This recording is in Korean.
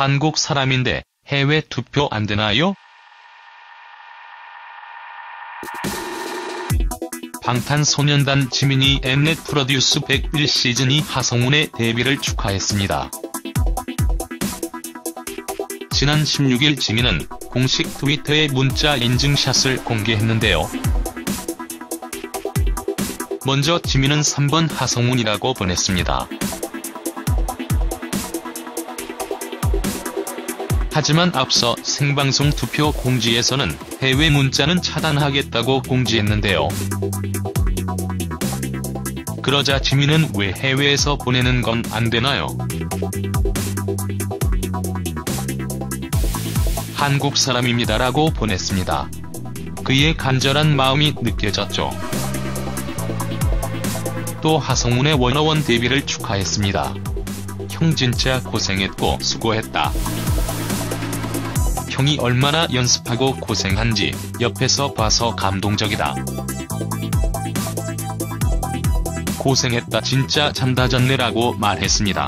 한국 사람인데 해외 투표 안 되나요? 방탄소년단 지민이 엠넷 프로듀스 101 시즌2 하성운의 데뷔를 축하했습니다. 지난 16일 지민은 공식 트위터에 문자 인증샷을 공개했는데요. 먼저 지민은 3번 하성운이라고 보냈습니다. 하지만 앞서 생방송 투표 공지에서는 해외 문자는 차단하겠다고 공지했는데요. 그러자 지민은 왜 해외에서 보내는 건 안 되나요? 한국 사람입니다라고 보냈습니다. 그의 간절한 마음이 느껴졌죠. 또 하성운의 원어원 데뷔를 축하했습니다. 형 진짜 고생했고 수고했다. 형이 얼마나 연습하고 고생한지 옆에서 봐서 감동적이다. 고생했다 진짜 잔다 잤네라고 말했습니다.